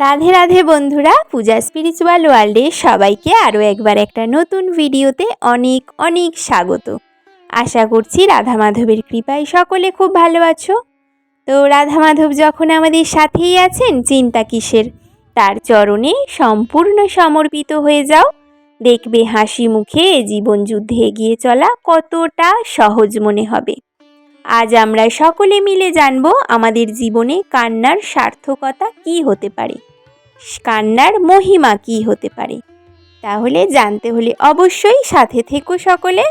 রাধে রাধে বন্ধুরা, পূজা স্পিরিচুয়াল ওয়ার্ল্ডে সবাইকে আরও একবার একটা নতুন ভিডিওতে অনেক অনেক স্বাগত। আশা করছি রাধা মাধবের কৃপায় সকলে খুব ভালো আছো। তো রাধা মাধব যখন আমাদের সাথেই আছেন, চিন্তা কিসের? তার চরণে সম্পূর্ণ সমর্পিত হয়ে যাও। দেখবে হাসি মুখে জীবন যুদ্ধে এগিয়ে চলা কতটা সহজ মনে হবে। আজ আমরা সকলে মিলে জানব আমাদের জীবনে কান্নার সার্থকতা কি হতে পারে। কান্নার মহিমা কি হতে পারে? তাহলে জানতে হলে অবশ্যই সাথে থেকো সকলে।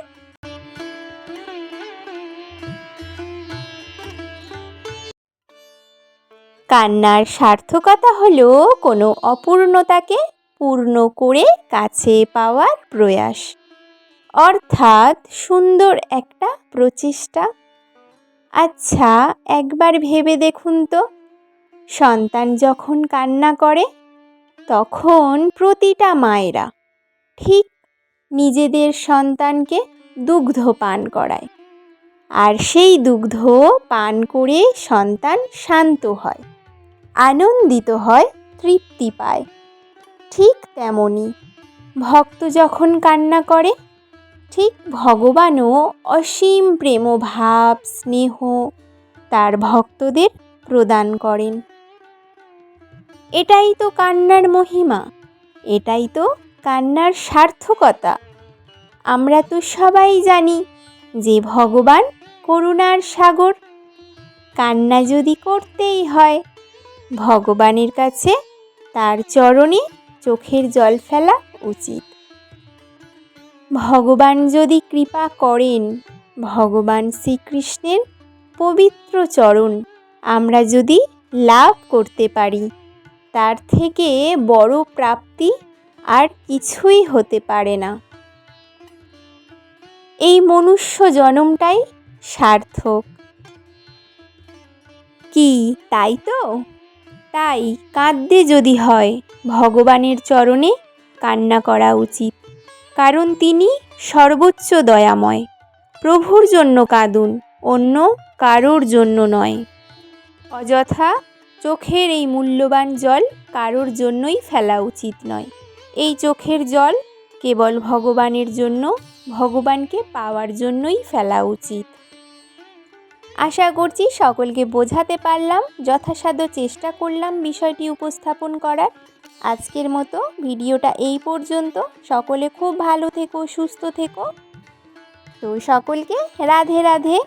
কান্নার সার্থকতা হলো কোনো অপূর্ণতাকে পূর্ণ করে কাছে পাওয়ার প্রয়াস। অর্থাৎ সুন্দর একটা প্রচেষ্টা। আচ্ছা একবার ভেবে দেখুন তো। সন্তান যখন কান্না করে তখন প্রতিটা মায়েরা ঠিক নিজেদের সন্তানকে দুগ্ধ পান করায়। আর সেই দুগ্ধ পান করে সন্তান শান্ত হয়, আনন্দিত হয়, তৃপ্তি পায়। ঠিক তেমনই ভক্ত যখন কান্না করে, ঠিক ভগবানও অসীম প্রেমভাব, স্নেহ তার ভক্তদের প্রদান করেন। এটাই তো কান্নার মহিমা, এটাই তো কান্নার সার্থকতা। আমরা তো সবাই জানি যে ভগবান করুণার সাগর। কান্না যদি করতেই হয়, ভগবানের কাছে তার চরণে চোখের জল ফেলা উচিত। ভগবান যদি কৃপা করেন, ভগবান শ্রীকৃষ্ণের পবিত্র চরণ আমরা যদি লাভ করতে পারি। তার থেকে বড় প্রাপ্তি আর কিছুই হতে পারে না। এই মনুষ্য জনমটাই সার্থক। কি, তাই তো? তাই কাঁদতে যদি হয়, ভগবানের চরণে কান্না করা উচিত, কারণ তিনি সর্বোচ্চ দয়াময়। প্রভুর জন্য কাঁদুন, অন্য কারোর জন্য নয়। অযথা চোখের এই মূল্যবান জল কারোর জন্যই ফেলা উচিত নয়। এই চোখের জল কেবল ভগবানের জন্য, ভগবানকে পাওয়ার জন্যই ফেলা উচিত। আশা করছি সকলকে বোঝাতে পারলাম, যথাসাধ্য চেষ্টা করলাম বিষয়টি উপস্থাপন করার। আজকের মতো ভিডিওটা এই পর্যন্ত। সকলে খুব ভালো থেকো, সুস্থ থেকো। তো সকলকে রাধে রাধে।